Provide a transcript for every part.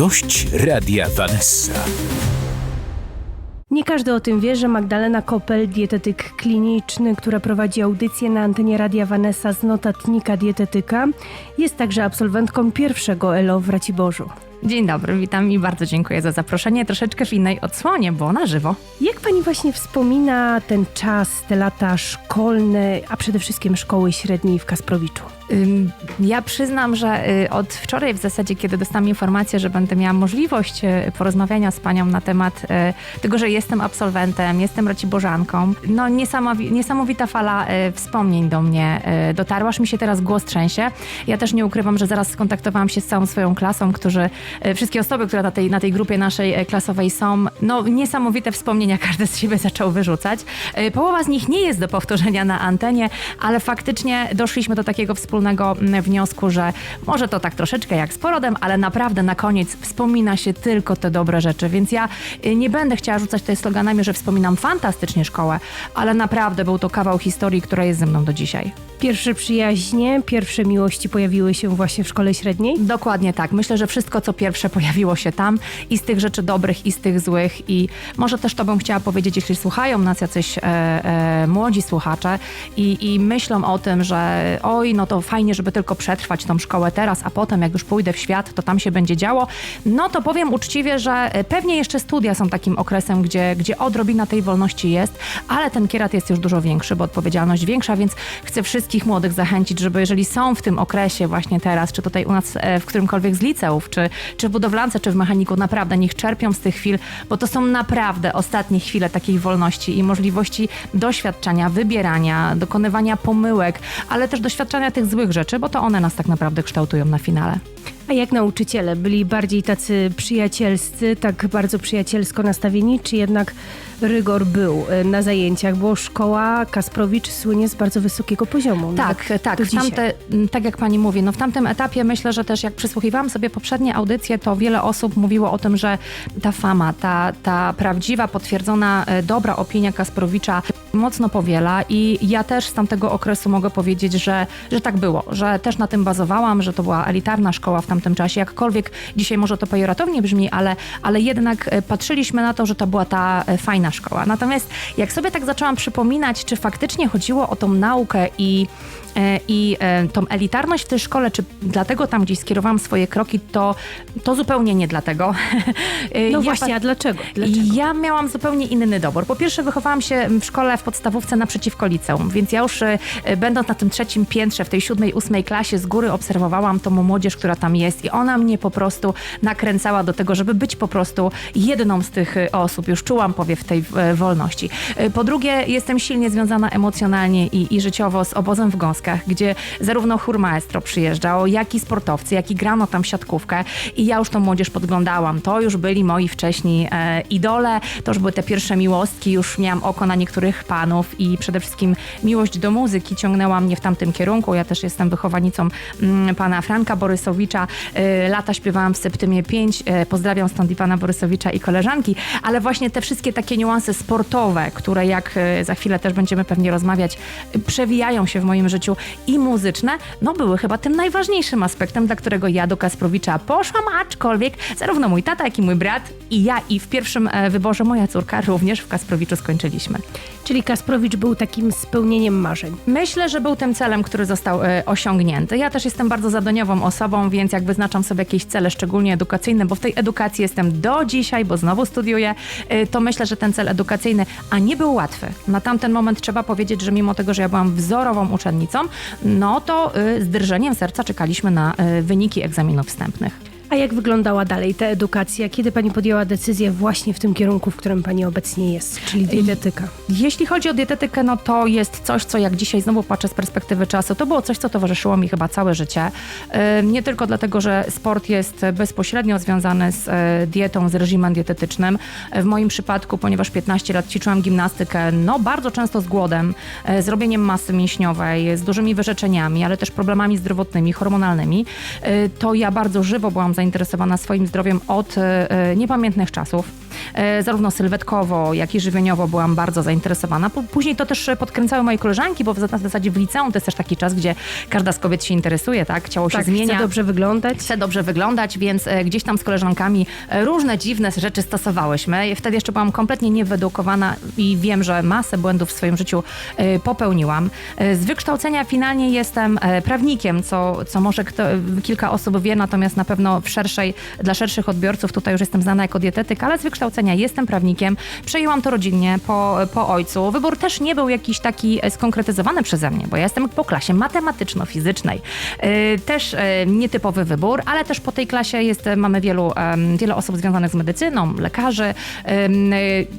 Gość Radia Vanessa. Nie każdy o tym wie, że Magdalena Kopel, dietetyk kliniczny, która prowadzi audycję na antenie Radia Vanessa z notatnika dietetyka, jest także absolwentką pierwszego ELO w Raciborzu. Dzień dobry, witam i bardzo dziękuję za zaproszenie. Troszeczkę w innej odsłonie, bo na żywo. Jak pani właśnie wspomina ten czas, te lata szkolne, a przede wszystkim szkoły średniej w Kasprowiczu? Ja przyznam, że y, od wczoraj w zasadzie, kiedy dostałam informację, że będę miała możliwość y, porozmawiania z panią na temat y, tego, że jestem absolwentem, jestem racibożanką, no niesamowi- niesamowita fala wspomnień do mnie dotarła, aż mi się teraz głos trzęsie. Ja też nie ukrywam, że zaraz skontaktowałam się z całą swoją klasą, którzy, wszystkie osoby, które na tej, na tej grupie naszej y, klasowej są, no niesamowite wspomnienia każdy z siebie zaczął wyrzucać. Y, Połowa z nich nie jest do powtórzenia na antenie, ale faktycznie doszliśmy do takiego wspólnego mm, wniosku, że może to tak troszeczkę jak z porodem, ale naprawdę na koniec wspomina się tylko te dobre rzeczy. Więc ja nie będę chciała rzucać tutaj sloganami, że wspominam fantastycznie szkołę, ale naprawdę był to kawał historii, która jest ze mną do dzisiaj. Pierwsze przyjaźnie, pierwsze miłości pojawiły się właśnie w szkole średniej? Dokładnie tak. Myślę, że wszystko, co pierwsze pojawiło się tam i z tych rzeczy dobrych, i z tych złych. I może też to bym chciała powiedzieć, jeśli słuchają nas jacyś e, e, młodzi słuchacze i, i myślą o tym, że oj, no to fajnie, żeby tylko przetrwać tą szkołę teraz, a potem jak już pójdę w świat, to tam się będzie działo. No to powiem uczciwie, że e, pewnie jeszcze studia są takim okresem, gdzie, gdzie odrobina tej wolności jest, ale ten kierat jest już dużo większy, bo odpowiedzialność większa, więc chcę wszystkich młodych zachęcić, żeby jeżeli są w tym okresie właśnie teraz, czy tutaj u nas e, w którymkolwiek z liceów, czy, czy w budowlance, czy w mechaniku, naprawdę niech czerpią z tych chwil, bo to są naprawdę ostatnie chwile takiej wolności i możliwości doświadczenia, wybierania, dokonywania pomyłek, ale też doświadczania tych złych rzeczy, bo to one nas tak naprawdę kształtują na finale. A jak nauczyciele? Byli bardziej tacy przyjacielscy, tak bardzo przyjacielsko nastawieni, czy jednak rygor był e, na zajęciach? Bo szkoła Kasprowicz słynie z bardzo wysokiego poziomu. Tak, nawet tak. tamte, tak jak pani mówi, no w tamtym etapie myślę, że też jak przysłuchiwałam sobie poprzednie audycje, to wiele osób mówiło o tym, że ta fama, ta, ta prawdziwa, potwierdzona, e, dobra opinia Kasprowicza mocno powiela i ja też z tamtego okresu mogę powiedzieć, że, że tak było, że też na tym bazowałam, że to była elitarna szkoła w tamtym czasie, jakkolwiek dzisiaj może to pejoratownie brzmi, ale, ale jednak e, patrzyliśmy na to, że to była ta e, fajna szkoła. Natomiast jak sobie tak zaczęłam przypominać, czy faktycznie chodziło o tą naukę i i e, tą elitarność w tej szkole, czy dlatego tam gdzieś skierowałam swoje kroki, to, to zupełnie nie dlatego. E, No ja właśnie, a dlaczego? dlaczego? ja miałam zupełnie inny dobór. Po pierwsze, wychowałam się w szkole w podstawówce naprzeciwko liceum, więc ja już e, e, będąc na tym trzecim piętrze, w tej siódmej, ósmej klasie, z góry obserwowałam tą młodzież, która tam jest i ona mnie po prostu nakręcała do tego, żeby być po prostu jedną z tych e, osób. Już czułam powiew tej e, wolności. E, Po drugie, jestem silnie związana emocjonalnie i, i życiowo z obozem w Gdzie zarówno chór maestro przyjeżdżał, jak i sportowcy, jak i grano tam siatkówkę i ja już tą młodzież podglądałam. To już byli moi wcześni e, idole, to już były te pierwsze miłostki, już miałam oko na niektórych panów i przede wszystkim miłość do muzyki ciągnęła mnie w tamtym kierunku. Ja też jestem wychowanicą mm, pana Franka Borysowicza. E, lata śpiewałam w Septymie 5. E, pozdrawiam stąd i pana Borysowicza i koleżanki, ale właśnie te wszystkie takie niuanse sportowe, które jak e, za chwilę też będziemy pewnie rozmawiać, przewijają się w moim życiu i muzyczne, no były chyba tym najważniejszym aspektem, dla którego ja do Kasprowicza poszłam, aczkolwiek zarówno mój tata, jak i mój brat i ja i w pierwszym e, wyborze moja córka również w Kasprowiczu skończyliśmy. Czyli Kasprowicz był takim spełnieniem marzeń. Myślę, że był tym celem, który został e, osiągnięty. Ja też jestem bardzo zadaniową osobą, więc jak wyznaczam sobie jakieś cele, szczególnie edukacyjne, bo w tej edukacji jestem do dzisiaj, bo znowu studiuję, e, to myślę, że ten cel edukacyjny, a nie był łatwy. Na tamten moment trzeba powiedzieć, że mimo tego, że ja byłam wzorową uczennicą, no to e, z drżeniem serca czekaliśmy na e, wyniki egzaminów wstępnych. A jak wyglądała dalej ta edukacja? Kiedy pani podjęła decyzję właśnie w tym kierunku, w którym pani obecnie jest, czyli dietetyka? Jeśli chodzi o dietetykę, no to jest coś, co jak dzisiaj znowu patrzę z perspektywy czasu, to było coś, co towarzyszyło mi chyba całe życie. Nie tylko dlatego, że sport jest bezpośrednio związany z e, dietą, z reżimem dietetycznym. W moim przypadku, ponieważ 15 lat ćwiczyłam gimnastykę, no bardzo często z głodem, e, z robieniem masy mięśniowej, z dużymi wyrzeczeniami, ale też problemami zdrowotnymi, hormonalnymi, e, to ja bardzo żywo byłam zainteresowana swoim zdrowiem od e, e, niepamiętnych czasów. E, zarówno sylwetkowo, jak i żywieniowo byłam bardzo zainteresowana. Później to też podkręcały moje koleżanki, bo w zas- w zasadzie w liceum to jest też taki czas, gdzie każda z kobiet się interesuje, tak? Ciało się Tak, zmienia chce dobrze wyglądać. chce dobrze wyglądać, więc e, gdzieś tam z koleżankami e, różne dziwne rzeczy stosowałyśmy. Wtedy jeszcze byłam kompletnie niewyedukowana i wiem, że masę błędów w swoim życiu e, popełniłam. E, Z wykształcenia finalnie jestem e, prawnikiem, co, co może kto, kilka osób wie, natomiast na pewno szerszej, dla szerszych odbiorców tutaj już jestem znana jako dietetyk, ale z wykształcenia jestem prawnikiem. Przejęłam to rodzinnie po, po ojcu. Wybór też nie był jakiś taki e, skonkretyzowany przeze mnie, bo ja jestem po klasie matematyczno-fizycznej. E, Też e, nietypowy wybór, ale też po tej klasie jest, mamy wielu, wiele osób związanych z medycyną, lekarzy.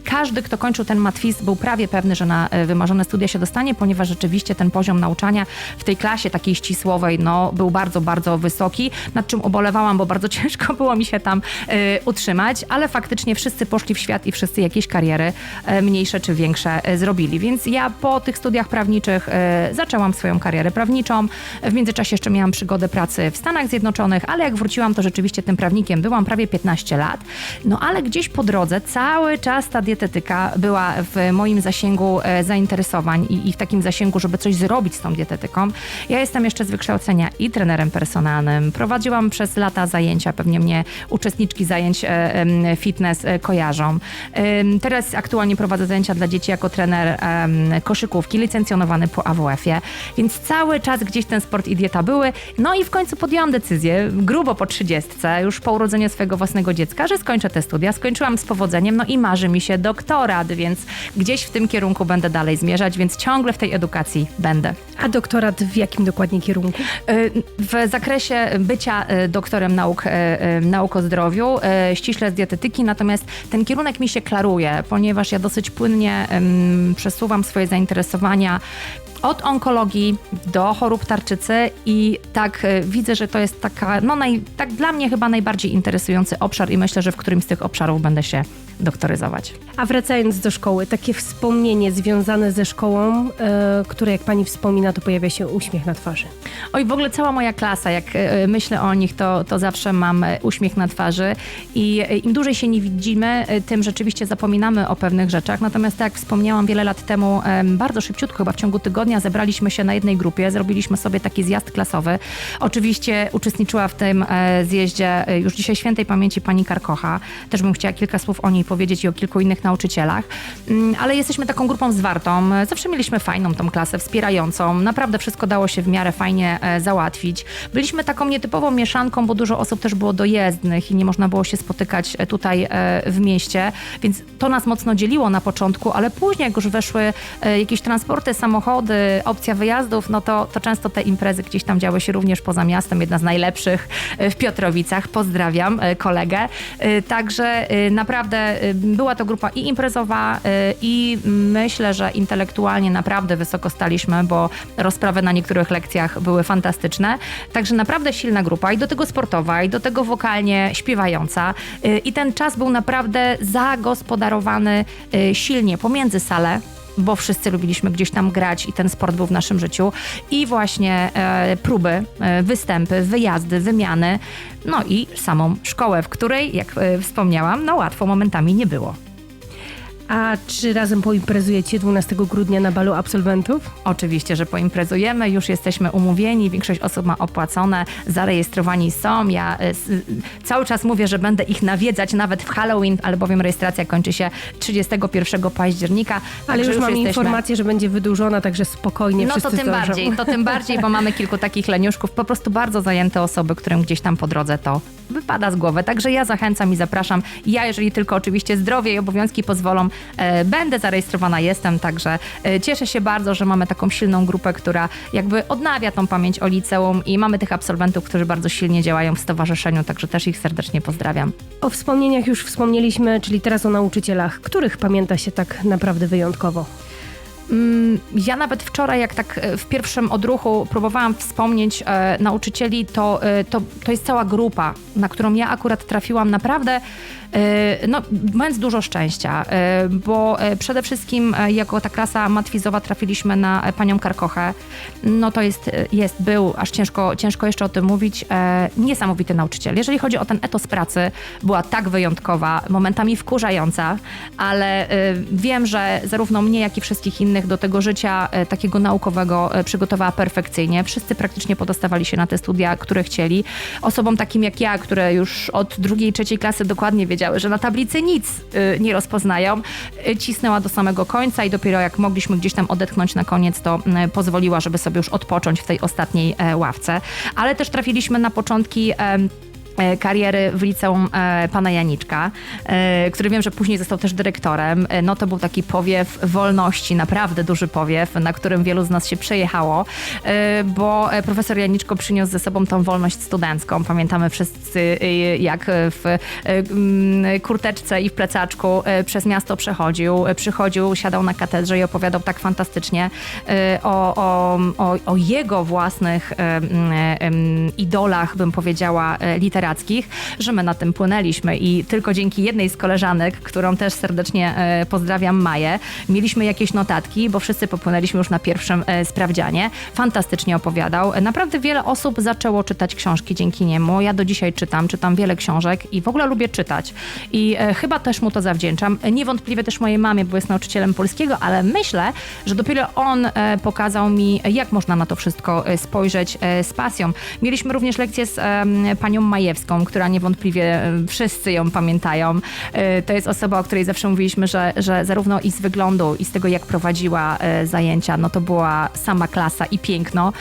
Każdy, kto kończył ten matwis, był prawie pewny, że na wymarzone studia się dostanie, ponieważ rzeczywiście ten poziom nauczania w tej klasie takiej ścisłowej no, był bardzo, bardzo wysoki, nad czym ubolewałam, bo bardzo ciężko było mi się tam e, utrzymać, ale faktycznie wszyscy poszli w świat i wszyscy jakieś kariery e, mniejsze czy większe e, zrobili. Więc ja po tych studiach prawniczych e, zaczęłam swoją karierę prawniczą. W międzyczasie jeszcze miałam przygodę pracy w Stanach Zjednoczonych, ale jak wróciłam, to rzeczywiście tym prawnikiem byłam prawie 15 lat. No ale gdzieś po drodze cały czas ta dietetyka była w moim zasięgu zainteresowań i, i w takim zasięgu, żeby coś zrobić z tą dietetyką. Ja jestem jeszcze z wykształcenia i trenerem personalnym. Prowadziłam przez lata zajęcia, pewnie mnie uczestniczki zajęć e, fitness e, kojarzą. Teraz aktualnie prowadzę zajęcia dla dzieci jako trener koszykówki, licencjonowany po AWF-ie, więc cały czas gdzieś ten sport i dieta były. No i w końcu podjęłam decyzję, grubo po trzydziestce, już po urodzeniu swojego własnego dziecka, że skończę te studia. Skończyłam z powodzeniem, no i marzy mi się doktorat, więc gdzieś w tym kierunku będę dalej zmierzać, więc ciągle w tej edukacji będę. A doktorat w jakim dokładnie kierunku? Y, W zakresie bycia doktorem nauk, y, y, nauk o zdrowiu, y, ściśle z dietetyki, natomiast ten kierunek mi się klaruje, ponieważ ja dosyć płynnie przesuwam swoje zainteresowania od onkologii do chorób tarczycy i tak widzę, że to jest taka, no naj, tak dla mnie chyba najbardziej interesujący obszar i myślę, że w którymś z tych obszarów będę się doktoryzować. A wracając do szkoły, takie wspomnienie związane ze szkołą, e, które jak pani wspomina, to pojawia się uśmiech na twarzy. Oj, w ogóle cała moja klasa, jak e, myślę o nich, to, to zawsze mam e, uśmiech na twarzy i im dłużej się nie widzimy, tym rzeczywiście zapominamy o pewnych rzeczach. Natomiast tak jak wspomniałam wiele lat temu, em, bardzo szybciutko, chyba w ciągu tygodnia zebraliśmy się na jednej grupie, zrobiliśmy sobie taki zjazd klasowy. Oczywiście uczestniczyła w tym zjeździe już dzisiaj świętej pamięci pani Karkocha. Też bym chciała kilka słów o niej powiedzieć i o kilku innych nauczycielach. Mm, Ale jesteśmy taką grupą zwartą. Zawsze mieliśmy fajną tą klasę, wspierającą. Naprawdę wszystko dało się w miarę fajnie e, załatwić. Byliśmy taką nietypową mieszanką, bo dużo osób też było dojezdnych i nie można było się spotykać e, tutaj e, w mieście, więc to nas mocno dzieliło na początku, ale później jak już weszły jakieś transporty, samochody, opcja wyjazdów, no to, to często te imprezy gdzieś tam działy się również poza miastem. Jedna z najlepszych w Piotrowicach. Pozdrawiam kolegę. Także naprawdę e, była to grupa i imprezowa e, i myślę, że intelektualnie naprawdę wysoko staliśmy, bo rozprawy na niektórych lekcjach były fantastyczne. Także naprawdę silna grupa i do tego sportowa, i do tego wokalnie śpiewająca. E, I ten czas był naprawdę zagospodarowany silnie pomiędzy salę, bo wszyscy lubiliśmy gdzieś tam grać i ten sport był w naszym życiu. I właśnie e, próby, e, występy, wyjazdy, wymiany, no i samą szkołę, w której, jak e, wspomniałam, no łatwo momentami nie było. A czy razem poimprezujecie 12 grudnia na balu absolwentów? Oczywiście, że poimprezujemy, już jesteśmy umówieni, większość osób ma opłacone, zarejestrowani są. Ja e, s- cały czas mówię, że będę ich nawiedzać nawet w Halloween, albowiem rejestracja kończy się 31 października. Ale także już mam jesteśmy- informację, że będzie wydłużona, także spokojnie No to tym zdążą. bardziej, to tym bardziej, bo mamy kilku takich leniuszków, po prostu bardzo zajęte osoby, którym gdzieś tam po drodze to wypada z głowy. Także ja zachęcam i zapraszam. Ja, jeżeli tylko oczywiście zdrowie i obowiązki pozwolą, e, będę zarejestrowana, jestem, także e, cieszę się bardzo, że mamy taką silną grupę, która jakby odnawia tą pamięć o liceum i mamy tych absolwentów, którzy bardzo silnie działają w stowarzyszeniu, także też ich serdecznie pozdrawiam. O wspomnieniach już wspomnieliśmy, czyli teraz o nauczycielach. Których pamięta się tak naprawdę wyjątkowo? Mm, ja nawet wczoraj, jak tak e, w pierwszym odruchu próbowałam wspomnieć e, nauczycieli, to, e, to, to jest cała grupa, na którą ja akurat trafiłam naprawdę, e, no, mając dużo szczęścia, e, bo e, przede wszystkim e, jako ta klasa matwizowa trafiliśmy na e, panią Karkochę. No to jest, jest był, aż ciężko, ciężko jeszcze o tym mówić, e, niesamowity nauczyciel. Jeżeli chodzi o ten etos pracy, była tak wyjątkowa, momentami wkurzająca, ale e, wiem, że zarówno mnie, jak i wszystkich innych do tego życia e, takiego naukowego e, przygotowała perfekcyjnie. Wszyscy praktycznie podostawali się na te studia, które chcieli. Osobom takim jak ja, które już od drugiej, trzeciej klasy dokładnie wiedziały, że na tablicy nic e, nie rozpoznają, cisnęła do samego końca i dopiero jak mogliśmy gdzieś tam odetchnąć na koniec, to pozwoliła, żeby sobie już odpocząć w tej ostatniej ławce. Ale też trafiliśmy na początki kariery w liceum e, pana Janiczka, e, który wiem, że później został też dyrektorem. E, No to był taki powiew wolności, naprawdę duży powiew, na którym wielu z nas się przejechało, e, bo e, profesor Janiczko przyniósł ze sobą tą wolność studencką. Pamiętamy wszyscy, e, jak w e, mm, kurteczce i w plecaczku e, przez miasto przechodził, e, przychodził, siadał na katedrze i opowiadał tak fantastycznie e, o, o, o, o jego własnych e, e, idolach, bym powiedziała, e, literackich, że my na tym płynęliśmy i tylko dzięki jednej z koleżanek, którą też serdecznie e, pozdrawiam, Maję, mieliśmy jakieś notatki, bo wszyscy popłynęliśmy już na pierwszym e, sprawdzianie. Fantastycznie opowiadał. Naprawdę wiele osób zaczęło czytać książki dzięki niemu. Ja do dzisiaj czytam, czytam wiele książek i w ogóle lubię czytać. I e, chyba też mu to zawdzięczam. Niewątpliwie też mojej mamie, bo jest nauczycielem polskiego, ale myślę, że dopiero on pokazał mi, jak można na to wszystko spojrzeć z pasją. Mieliśmy również lekcję z panią Majewską, która niewątpliwie e, wszyscy ją pamiętają. E, To jest osoba, o której zawsze mówiliśmy, że, że zarówno i z wyglądu, i z tego, jak prowadziła e, zajęcia, no to była sama klasa i piękno.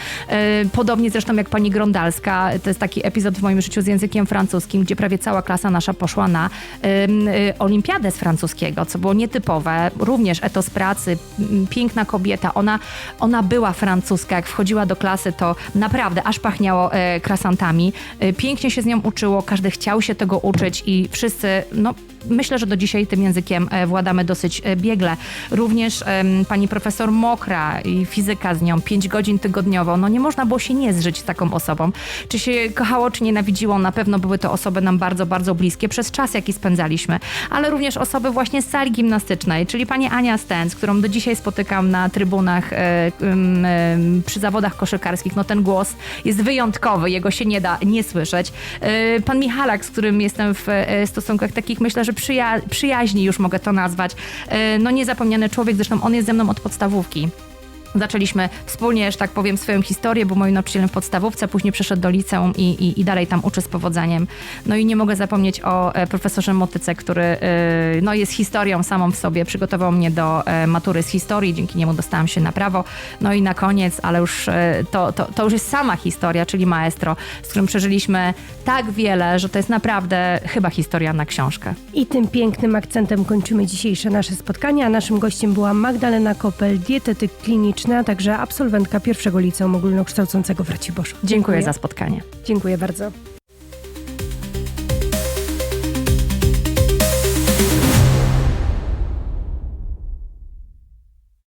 Podobnie zresztą jak pani Grondalska, to jest taki epizod w moim życiu z językiem francuskim, gdzie prawie cała klasa nasza poszła na olimpiadę z francuskiego, co było nietypowe. Również etos pracy, piękna kobieta, ona, ona była francuska, jak wchodziła do klasy, to naprawdę aż pachniało krasantami. Pięknie się z nią uczyło, każdy chciał się tego uczyć i wszyscy, no myślę, że do dzisiaj tym językiem e, władamy dosyć e, biegle. Również pani profesor Mokra i fizyka z nią, 5 godzin tygodniowo. No nie można było się nie zżyć taką osobą. Czy się kochało, czy nienawidziło, na pewno były to osoby nam bardzo, bardzo bliskie przez czas, jaki spędzaliśmy. Ale również osoby właśnie z sali gimnastycznej, czyli pani Ania Stens, którą do dzisiaj spotykam na trybunach e, przy zawodach koszykarskich. No ten głos jest wyjątkowy, jego się nie da nie słyszeć. Pan Michalak, z którym jestem w stosunkach takich, myślę, że przyja- przyjaźni już mogę to nazwać. E, No niezapomniany człowiek, zresztą on jest ze mną od podstawówki. Zaczęliśmy wspólnie, że tak powiem, swoją historię, był moim nauczycielem w podstawówce, później przeszedł do liceum i, i, i dalej tam uczy z powodzeniem. No i nie mogę zapomnieć o e, profesorze Motyce, który e, no, jest historią samą w sobie. Przygotował mnie do e, matury z historii, dzięki niemu dostałam się na prawo. No i na koniec, ale już to, to, to już jest sama historia, czyli maestro, z którym przeżyliśmy tak wiele, że to jest naprawdę chyba historia na książkę. I tym pięknym akcentem kończymy dzisiejsze nasze spotkanie, a naszym gościem była Magdalena Kopel, dietetyk kliniczny, a także absolwentka pierwszego liceum ogólnokształcącego w Raciboszu. Dziękuję za spotkanie. Dziękuję bardzo.